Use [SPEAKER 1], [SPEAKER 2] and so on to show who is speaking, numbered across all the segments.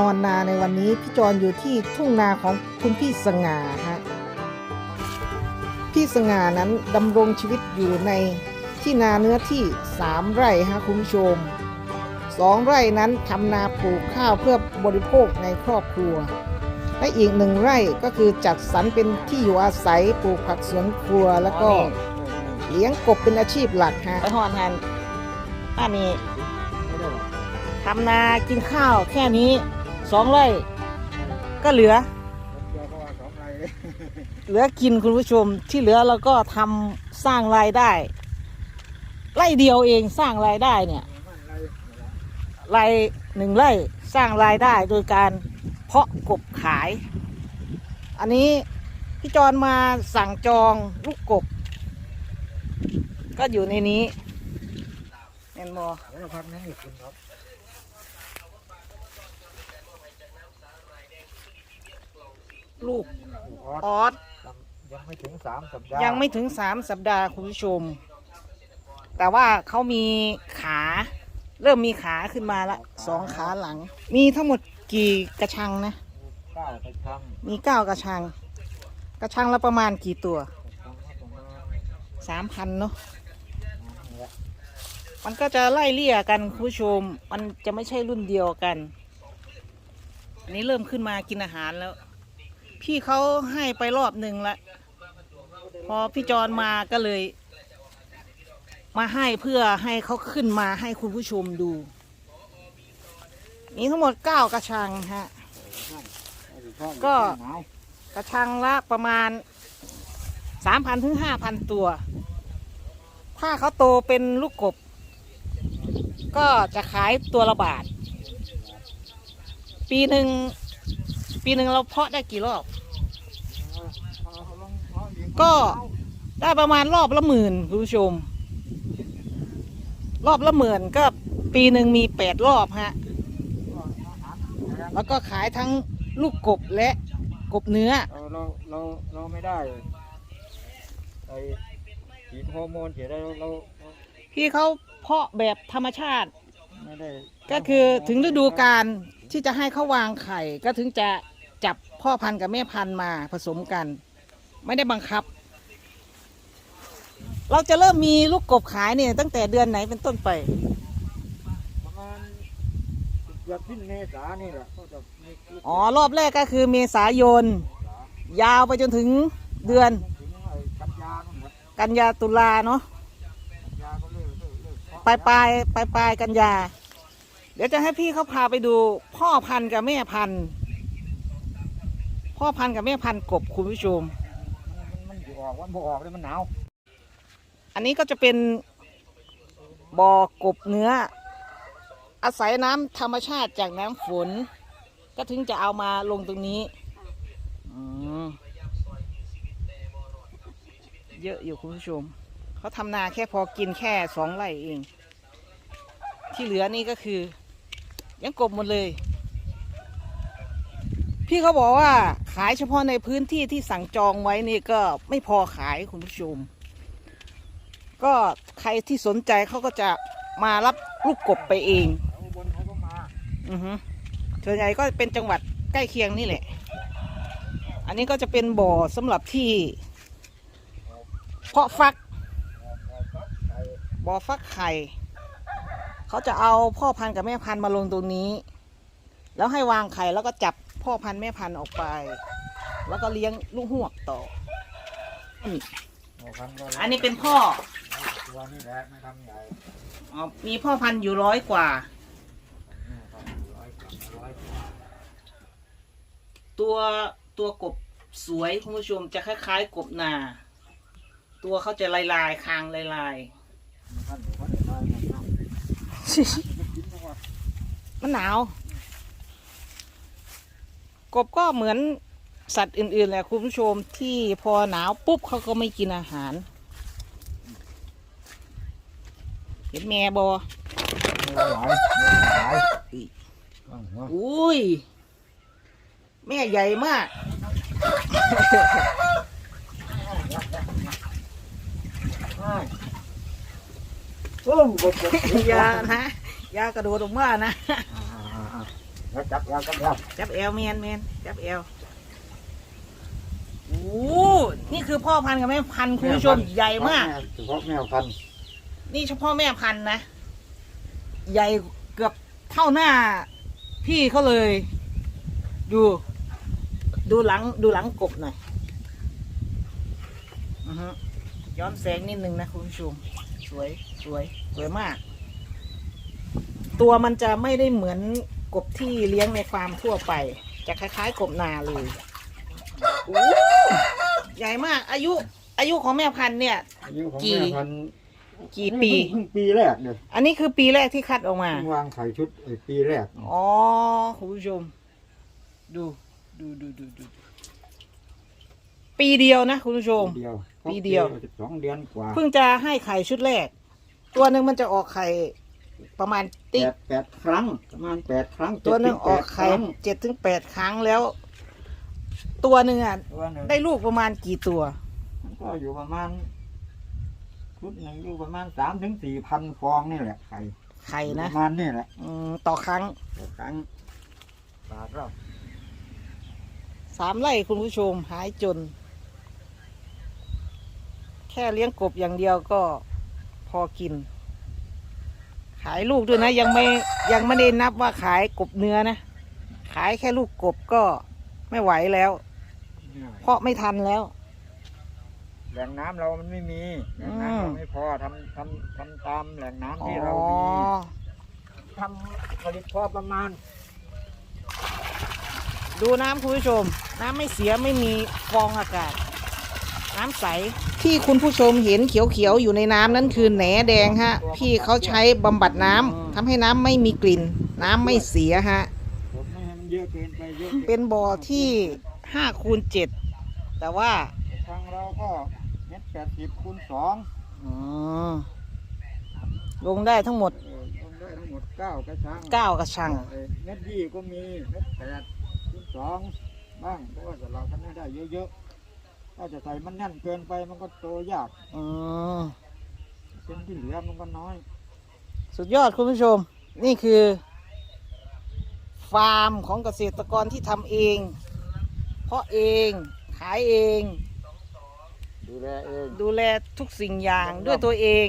[SPEAKER 1] นอนนาในวันนี้พี่จรอยู่ที่ทุ่งนาของคุณพี่สง่าฮะพี่สง่านั้นดำรงชีวิตอยู่ในที่นาเนื้อที่สามไร่ฮะคุณผู้ชมสองไร่นั้นทำนาปลูกข้าวเพื่อบริโภคในครอบครัว และอีกหนึ่งไร่ก็คือจัดสรรเป็นที่อยู่อาศัยปลูกผักสวนครัวแล้วก็เลี้ยงกบเป็นอาชีพหลักฮะไปหอนหันอันนี้ทำนากินข้าวแค่นี้ สองไร่ก็เหลือ เหลือกินคุณผู้ชมที่เหลือเราก็ทำสร้างรายได้ ไร่เดียวเองสร้างรายได้เนี่ยไร่หนึ่งไร่สร้างรายได้โดยการเพาะกบขาย อันนี้พี่จรมาสั่งจองลูกกบ ก็อยู่ในนี้เห็นบอ
[SPEAKER 2] แล้วพักนั้นอีกคุณครับ
[SPEAKER 1] ลูก
[SPEAKER 2] ออส
[SPEAKER 1] ออส
[SPEAKER 2] ยังไม่ถึงสามสัปดาห์
[SPEAKER 1] ยังไม่ถึงสามสัปดาห์คุณผู้ชม แต่ว่าเขามีขา เริ่มมีขาขึ้นมาละสองขาหลัง มีทั้งหมดกี่กระชังนะ
[SPEAKER 2] เก้าไปทำ
[SPEAKER 1] มีเก้ากระชัง กระชังละประมาณกี่ตัว
[SPEAKER 2] ทำให้ประมาณ
[SPEAKER 1] สามพันเนาะ
[SPEAKER 2] นั้นแหละ
[SPEAKER 1] มันก็จะไล่เลี่ยกันคุณผู้ชม มันจะไม่ใช่รุ่นเดียวกัน อันนี้เริ่มขึ้นมากินอาหารแล้ว พี่เขาให้ไปรอบหนึ่งละ พอพี่จรมาก็เลย มาให้เพื่อให้เขาขึ้นมาให้คุณผู้ชมดูมีทั้งหมดเก้ากระชังฮะ ก็ กระชังละประมาณสามพันถึงห้าพันตัว ถ้าเขาโตเป็นลูกกบ ก็จะขายตัวละบาท ปีหนึ่ง ปีหนึ่งเราเพาะได้กี่รอบ ก็ได้ประมาณรอบละหมื่นคุณผู้ชม รอบละหมื่นก็ปีหนึ่งมีแปดรอบฮะ แล้วก็ขายทั้งลูกกบและกบเนื้อ
[SPEAKER 2] เราเราเราเราไม่ได้ไอ้ฉีดฮอร์โมนเสียได้เราเราเรา
[SPEAKER 1] พี่เขาเพาะแบบธรรมชาติ
[SPEAKER 2] ไม่ได้
[SPEAKER 1] ก็คือถึงฤดูกาลที่จะให้เขาวางไข่ก็ถึงจะ จับพ่อพันธุ์กับแม่พันธุ์มาผสมกัน ไม่ได้บังคับ เราจะเริ่มมีลูกกบขายเนี่ยตั้งแต่เดือนไหนเป็นต้นไป
[SPEAKER 2] ประมาณเกือบสิ้นเมษานี่แหละเขาจะมีลูก
[SPEAKER 1] อ๋อรอบแรกก็คือเมษายน ยาวไปจนถึงเดือน
[SPEAKER 2] ถึงไอ้กันยานั่นแหละ
[SPEAKER 1] กันยาตุลาเนาะ
[SPEAKER 2] กันยาก็เลิกเลิกเลิกเพาะ
[SPEAKER 1] ปลายปลายปลายปลายกันยา เดี๋ยวจะให้พี่เขาพาไปดูพ่อพันธุ์กับแม่พันธุ์ พ่อพันธุ์กับแม่พันธุ์กบคุณผู้ชม
[SPEAKER 2] มันมันอยู่ออกวันบ่ออกเลยมันหนาว
[SPEAKER 1] อันนี้ก็จะเป็นบ่อกบเนื้อ อาศัยน้ำธรรมชาติจากน้ำฝน ก็ถึงจะเอามาลงตรงนี้อืมเยอะอยู่คุณผู้ชม เขาทำนาแค่พอกินแค่สองไร่เอง ที่เหลือนี่ก็คือ ยังกบหมดเลย พี่เขาบอกว่าขายเฉพาะในพื้นที่ที่สั่งจองไว้นี่ก็ไม่พอขายคุณผู้ชม ก็ใครที่สนใจเขาก็จะมารับลูกกบไปเองอือฮึส่วนใหญ่ก็เป็นจังหวัดใกล้เคียงนี่แหละ อันนี้ก็จะเป็นบ่อสำหรับที่ เพาะฟัก บ่อฟักไข่เขาจะเอาพ่อพันธุ์กับแม่พันธุ์มาลงตรงนี้ แล้วให้วางไข่แล้วก็จับ พ่อพันธุ์แม่พันธุ์ออกไป แล้วก็เลี้ยงลูกหวกต่อนี่
[SPEAKER 2] หัวพันก็
[SPEAKER 1] อันนี้เป็นพ่อ
[SPEAKER 2] ตัวนี้แหละไม่ทำใหญ่
[SPEAKER 1] อ๋อมีพ่อพันธุ์อยู่ร้อยกว่า
[SPEAKER 2] นี่ครับร้อยกว่าร้อยกว่า
[SPEAKER 1] ตัวตัวกบสวยคุณผู้ชมจะคล้ายๆ กบนา ตัวเขาจะลายลายๆคางลายลาย
[SPEAKER 2] มันพันหัวได้ได้มันเนาะ
[SPEAKER 1] ๆ
[SPEAKER 2] มันกินเพราะว่า
[SPEAKER 1] มันหนาว กบก็เหมือนสัตว์อื่นๆแหละคุณผู้ชมที่พอหนาวปุ๊บเขาก็ไม่กินอาหาร เห็นแม่บอ
[SPEAKER 2] ไม่ไหวไม่ไหวอ้าวหัว
[SPEAKER 1] อุ้ย แม่ใหญ่มาก
[SPEAKER 2] อ้าวโอ้บกบก
[SPEAKER 1] อย่านะอย่ากระโดดออกมานะ
[SPEAKER 2] อ่า แล้วจับแล้วจับแล้ว
[SPEAKER 1] จับเอลเมียนเมียนจับเอลโอ้นี่คือพ่อพันธุ์กับแม่พันธุ์คุณผู้ชมใหญ่มาก
[SPEAKER 2] เฉพาะแมวพันธุ์
[SPEAKER 1] นี่เฉพาะแม่พันธุ์นะ ใหญ่เกือบเท่าหน้า พี่เขาเลย ดู ดูหลังดูหลังกบหน่อยอือฮึย้อนแสงนิดนึงนะคุณผู้ชมสวยสวยสวยมาก ตัวมันจะไม่ได้เหมือน กบที่เลี้ยงในฟาร์มทั่วไป จะคล้าย ๆ กบนาเลยโอ้ใหญ่มาก อายุ อายุของแม่พันธุ์เนี่ย
[SPEAKER 2] อายุของ
[SPEAKER 1] กี่
[SPEAKER 2] แม่พันธุ์
[SPEAKER 1] กี่ปี
[SPEAKER 2] เพิ่งปีแรกเนี่ย
[SPEAKER 1] อันนี้คือปีแรกที่คัดออกมา
[SPEAKER 2] เพิ่งวางไข่ชุดไอ้ปีแรก
[SPEAKER 1] อ๋อคุณผู้ชม ดูดูดูดูดูปีเดียวนะคุณผู้ชม
[SPEAKER 2] ปีเดียว
[SPEAKER 1] ปีเดียว
[SPEAKER 2] สิบสองเดือนกว่า
[SPEAKER 1] เพิ่งจะให้ไข่ชุดแรก ตัวหนึ่งมันจะออกไข่ ประมาณ
[SPEAKER 2] แป
[SPEAKER 1] ติ๊ก
[SPEAKER 2] ดแปดครั้งประมาณแปดครั้ง
[SPEAKER 1] ตัวหนึ่ง
[SPEAKER 2] 7-8
[SPEAKER 1] ออกไข่
[SPEAKER 2] ครั้ง
[SPEAKER 1] เจ็ดถึงแปดครั้งแล้ว ตัวหนึ่งอะ
[SPEAKER 2] ตัวหนึ่ง
[SPEAKER 1] ได้ลูกประมาณกี่ตัว
[SPEAKER 2] มันก็อยู่ประมาณชุดหนึ่งอยู่ประมาณสามถึงสี่พันฟองนี่แหละไข่
[SPEAKER 1] ไข่นะ
[SPEAKER 2] ประมาณนี่แหละ
[SPEAKER 1] อืมต่อครั้ง
[SPEAKER 2] ต่อครั้งบาทเรา
[SPEAKER 1] สามไร่คุณผู้ชมหายจน แค่เลี้ยงกบอย่างเดียวก็พอกินขายลูกด้วยนะ ยังไม่ยังไม่ได้นับว่าขายกบเนื้อนะ ขายแค่ลูกกบก็ไม่ไหวแล้ว เพราะไม่ทันแล้ว
[SPEAKER 2] แหล่งน้ำเรามันไม่มีแหล่งน้ำ
[SPEAKER 1] อืม
[SPEAKER 2] เราไม่พอทำทำทำตามแหล่งน้ำ
[SPEAKER 1] อ๋อ
[SPEAKER 2] ที่เรามีทำผลิตพอประมาณ
[SPEAKER 1] ดูน้ำคุณผู้ชม น้ำไม่เสียไม่มีฟองอากาศ น้ำใส ที่คุณผู้ชมเห็นเขียวๆอยู่ในน้ำนั้นคือแหนแดงฮะ พี่เขาใช้บำบัดน้ำทำให้น้ำไม่มีกลิ่น น้ำไม่เสียฮะ
[SPEAKER 2] ผมไม่ให้มันเยอะเกินไปเยอะกิ
[SPEAKER 1] เป็นบ่อที่ห้าคูณเจ็ดแต่ว่า
[SPEAKER 2] ทางเราก็เม็ดแปดสิบคูณสอง
[SPEAKER 1] อืมลงได้ทั้งหมด
[SPEAKER 2] เออรวมได้ทั้งหมดเก้ากระชัง
[SPEAKER 1] เก้ากระชัง
[SPEAKER 2] เออเม็ดยี่ก็มีเม็ดแปดคูณสองบ้างเพราะว่าแต่เราทำไม่ได้เยอะๆ ถ้าจะใส่มันแน่นเกินไปมันก็โตยาก
[SPEAKER 1] อืม
[SPEAKER 2] เส้นที่เหลือมันก็น้อย
[SPEAKER 1] สุดยอดคุณผู้ชม นี่คือ ฟาร์มของเกษตรกรที่ทำเอง เพาะเองขายเอง
[SPEAKER 2] ดูแลเอง
[SPEAKER 1] ดูแลทุกสิ่งอย่างด้วยตัวเอง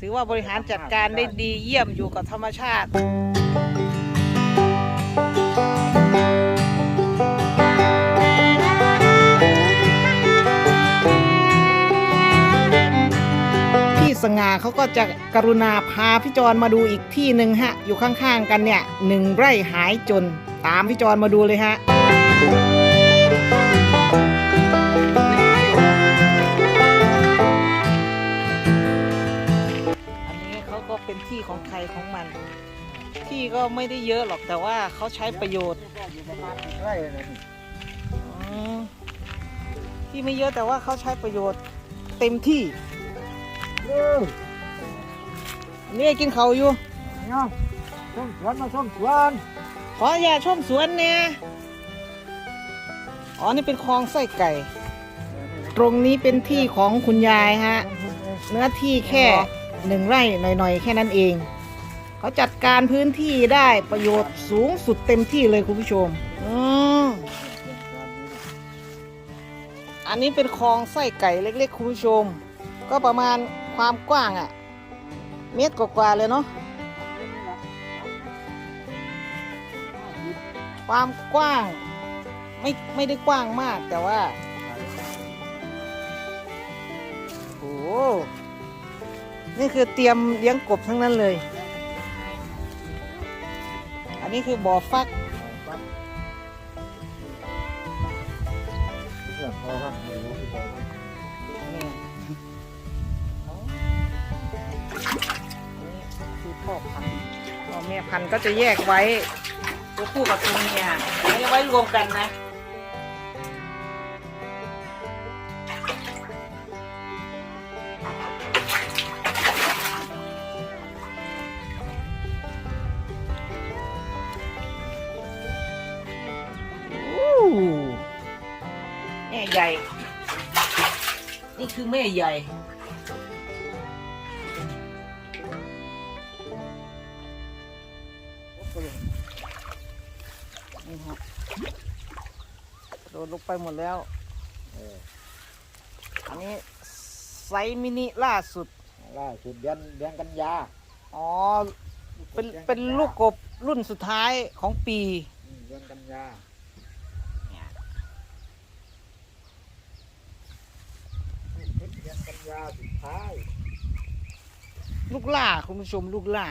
[SPEAKER 1] ถือว่าบริหารจัดการได้ดีเยี่ยมอยู่กับธรรมชาติ สง่าเขาก็จะกรุณาพาพี่จรมาดูอีกที่หนึ่งฮะ อยู่ข้างๆกันเนี่ยหนึ่งไร่หายจน ตามพี่จรมาดูเลยฮะอันนี้เขาก็เป็นที่ของใครของมัน ที่ก็ไม่ได้เยอะหรอกแต่ว่าเขาใช้ประโยชน์ที่ไม่เยอะแต่ว่าเขาใช้ประโยชน์เต็มที่ นี่กินเขาวอยู่
[SPEAKER 2] เนี่ยส้มสวนมาส้มสวน
[SPEAKER 1] ขออย่าชมสวนเนี่ยอ๋อนี่เป็นคลองไส้ไก่ ตรงนี้เป็นที่ของคุณยายฮะเนื้อที่แค่หนึ่งไร่หน่อยๆ แค่นั้นเอง เขาจัดการพื้นที่ได้ประโยชน์สูงสุดเต็มที่เลยคุณผู้ชมอืมอันนี้เป็นคลองไส้ไก่เล็ก ๆ คุณผู้ชม ก็ประมาณ ความกว้างอะ่ะ เมตรกว่าๆเลยเนาะความกว้าง ไม่ไม่ได้กว้างมากแต่ว่าโอ้โหนี่คือเตรียมเลี้ยงกบทั้งนั้นเลย อันนี้คือบ่อฟัก
[SPEAKER 2] พ่อ
[SPEAKER 1] แม่พันธุ์ก็จะแยกไว้ตัวผู้กับตัวเมียไม่ไว้รวมกันนะโอ้แม่ใหญ่ นี่คือแม่ใหญ่
[SPEAKER 2] เนี่
[SPEAKER 1] ฮะโดดลงไปหมดแล้ว
[SPEAKER 2] เออ
[SPEAKER 1] อันนี้ไซส์มินิล่าสุด
[SPEAKER 2] ล่าสุดเดือนเดือนกันยา
[SPEAKER 1] อ๋อ เป็นเป็นลูกกบรุ่นสุดท้ายของปี
[SPEAKER 2] อืมเดือนกันยาเดือนกันยาสุดท้าย
[SPEAKER 1] ลูกล่าคุณผู้ชมลูกล่า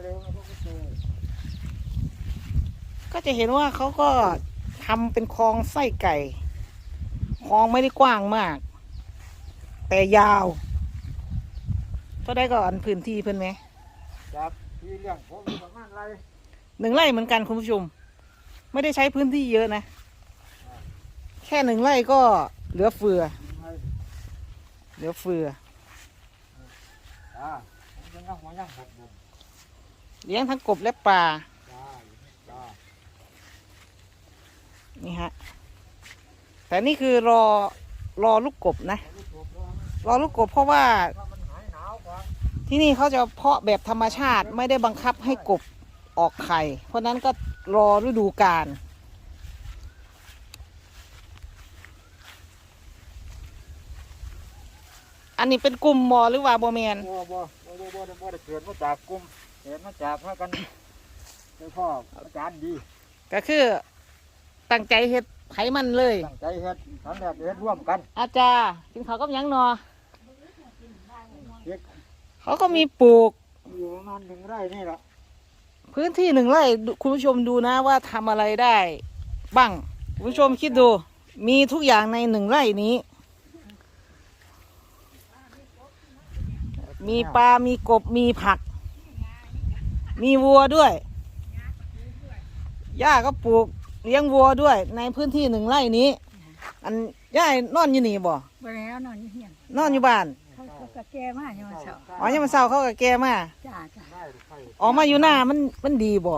[SPEAKER 2] เอามาเร็วนะพวกกู
[SPEAKER 1] ก็จะเห็นว่าเขาก็ทำเป็นคลองไส้ไก่คลองไม่ได้กว้างมาก แต่ยาวเท่าได้ก็อันพื้นที่เพิ่นไหม
[SPEAKER 2] จับที่เรื่องผมมีประมาณไร
[SPEAKER 1] หนึ่งไร่เหมือนกันคุณผู้ชม ไม่ได้ใช้พื้นที่เยอะนะ แค่หนึ่งไร่ก็เหลือเฟือ
[SPEAKER 2] ไม่
[SPEAKER 1] เหลือเฟือ
[SPEAKER 2] จ้าผมยังยังหัวยังหกบุญ
[SPEAKER 1] เลี้ยงทั้งกบและปลา นี่ฮะ แต่นี่คือรอรอลูกกบนะ รอลูกกบเพราะว่า ที่นี่เขาจะเพาะแบบธรรมชาติไม่ได้บังคับให้กบออกไข่ เพราะนั้นก็รอฤดูกาลอันนี้เป็นกลุ่มมอหรือว่าบอแมน
[SPEAKER 2] บ่บ่บ่บ่บ่ได้บ่ได้เกิดมาจากกลุ่ม เกิดมาจากพากันเป็นพ่ออาจารย์ดี
[SPEAKER 1] ก็คือตั้งใจเฮ็ดไขมันเลย
[SPEAKER 2] ตั้งใจเฮ็ดตอนแรกเฮ็ดร่วมกัน
[SPEAKER 1] อาจารย์กินเขาวกับหยังนอ
[SPEAKER 2] เฮ็ด
[SPEAKER 1] เขาก็มีปลูก
[SPEAKER 2] อยู่ประมาณหนึ่งไร่นี่แหละ
[SPEAKER 1] พื้นที่หนึ่งไร่ดูคุณผู้ชมดูนะว่าทำอะไรได้ บ้าง คุณผู้ชมคิดดู มีทุกอย่างในหนึ่งไร่นี้ มีปลา มีกบ มีผัก มีวัวด้วยย่าก็ปลูกเลี้ยงวัวด้วย ในพื้นที่หนึ่งไร่นี้ อันย่านอนอยู่นี่บ่
[SPEAKER 3] ไปแล้วนอนอยู่เฮียน
[SPEAKER 1] นอนอยู่บ้าน
[SPEAKER 3] เขาเขาก็แก้มากยังมาเช้า
[SPEAKER 1] อ๋อยังมาเศร้าเขากับแกมา
[SPEAKER 3] จ้าจ้า
[SPEAKER 2] ได้หรือไข่
[SPEAKER 1] ออกมาอยู่หน้ามันมันดีบ่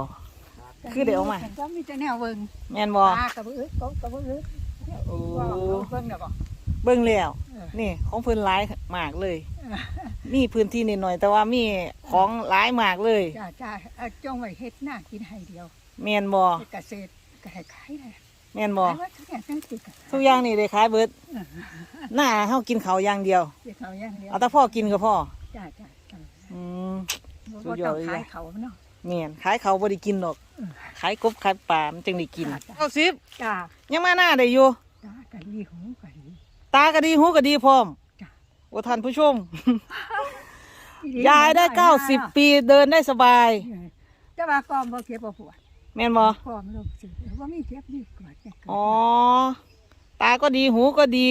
[SPEAKER 1] คือเดี๋ยวเอามา
[SPEAKER 3] ก็มีแต่แนวเบิ่ง
[SPEAKER 1] แม่นบ่
[SPEAKER 3] ปลากระบือก็กระบือ
[SPEAKER 1] โอ้
[SPEAKER 3] ว่าเบิ่งเด้อบ่
[SPEAKER 1] เบิ่งแล้ว
[SPEAKER 3] เออ
[SPEAKER 1] นี่ของเพิ่นหลายมากเลย
[SPEAKER 3] เออ
[SPEAKER 1] มีพื้นที่นิดหน่อย แต่ว่ามีของหลายมากเลย
[SPEAKER 3] จ้าจ้าเอาจ้องไว้เฮ็ดหน้ากินให้เดียว
[SPEAKER 1] แม่นบ่
[SPEAKER 3] เฮ็ดเกษตรก็ให้ขายได้
[SPEAKER 1] แม่นบ่
[SPEAKER 3] ขายว่าทุกอย่างทั้งสิก็
[SPEAKER 1] ทุกอย่างนี่ได้ขายเบิดหน้าเฮากินเขาวอย่างเดียว
[SPEAKER 3] เฮ็ดเขาอย่างเดียว
[SPEAKER 1] เอาแต่พ่อกินก็พ่อ
[SPEAKER 3] จ้าจ้าจ้า
[SPEAKER 1] อืม สุ
[SPEAKER 3] บ่
[SPEAKER 1] ดยอ
[SPEAKER 3] ต้
[SPEAKER 1] ด
[SPEAKER 3] อง
[SPEAKER 1] เลย
[SPEAKER 3] ขายเขาเนาะ
[SPEAKER 1] แม่นขายเขาวบ่ได้กินหรอก
[SPEAKER 3] เออ
[SPEAKER 1] ขายกบขายปลามันจึงได้กิน
[SPEAKER 3] จ้ะจ้ะ
[SPEAKER 1] เอาสิบ
[SPEAKER 3] จ้า
[SPEAKER 1] ยังมาหน้าได้อยู่
[SPEAKER 3] จ้าก็ดีหูก็ดี
[SPEAKER 1] ตาก็ดีหูก็ดีพร้อม
[SPEAKER 3] จ้ะ
[SPEAKER 1] โอ้ท่านผู้ชม
[SPEAKER 3] อีหลี
[SPEAKER 1] ยายได้
[SPEAKER 3] ห
[SPEAKER 1] เก้าสิบปีเดินได้สบาย
[SPEAKER 3] เออแต่ว่าก็บ่เก็บบ่ปวด
[SPEAKER 1] แม่นบ่
[SPEAKER 3] ก็มันรู้สึกว่ามีเจ็บดีกว่าแต่เกิด
[SPEAKER 1] อ๋อ ตาก็ดีหูก็ดี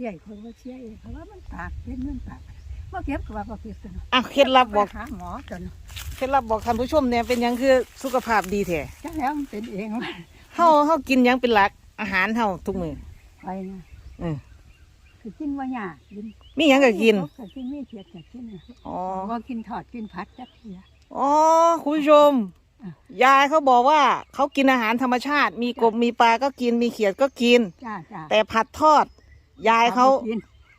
[SPEAKER 3] ใหญ่คนว่าเชียเองเพราะว่ามันปากเป็นมันปากบ่เก็บก็ว่าบ่เก็บตัวเนาะ
[SPEAKER 1] อะเคล็ดลับบอก
[SPEAKER 3] ไปหาหมอตัวเนาะ
[SPEAKER 1] เคล็ดลับบอกท่านผู้ชมเนี่ยเป็นหยังคือสุขภาพดีแท้
[SPEAKER 3] จังแล้วมันเป็นเองว่า
[SPEAKER 1] เฮาเฮากินหยังเป็นหลักอาหารเฮาทุกมื้อ
[SPEAKER 3] ไปนะ
[SPEAKER 1] เออ
[SPEAKER 3] คือกินว่าหยากิน
[SPEAKER 1] มีหยังก็กิน
[SPEAKER 3] ก็กินไม่เขียดก็กินน่ะ
[SPEAKER 1] อ๋อ
[SPEAKER 3] บ่กินทอดกินผัดจักเทีย
[SPEAKER 1] อ๋อ คุณผู้ชม
[SPEAKER 3] อะ
[SPEAKER 1] ยายเขาบอกว่าเขากินอาหารธรรมชาติ มีกบมีปลาก็กิน มีเขียดก็กิน
[SPEAKER 3] จ้าจ้า
[SPEAKER 1] แต่ผัดทอด ยายเขา
[SPEAKER 3] กิน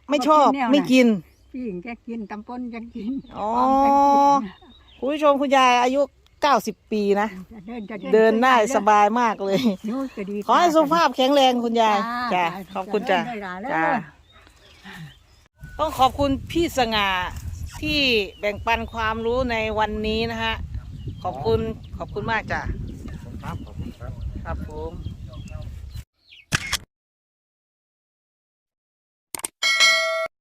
[SPEAKER 1] ไม่ชอบ
[SPEAKER 3] บ่กินแนวไหน
[SPEAKER 1] ไม่กิน
[SPEAKER 3] ปิ้งก็กินตำปนก็กิน
[SPEAKER 1] อ๋อ
[SPEAKER 3] อมก็กิน
[SPEAKER 1] คุณผู้ชมคุณยายอายุ 90 ปีนะ
[SPEAKER 3] จะเดินจะ
[SPEAKER 1] เดินได้สบายมากเลย
[SPEAKER 3] นิ้วก็ดี
[SPEAKER 1] ขอให้สุขภาพแข็งแรงคุณยายจ้าขอบคุณจ้า
[SPEAKER 3] เดินได้หลาย
[SPEAKER 1] จ้า
[SPEAKER 3] แล้ว
[SPEAKER 1] ต้องขอบคุณพี่สง่าที่แบ่งปันความรู้ในวันนี้นะฮะ ขอบคุณขอบคุณมากจ้ะ
[SPEAKER 2] ครับผมครับ
[SPEAKER 1] ครับผม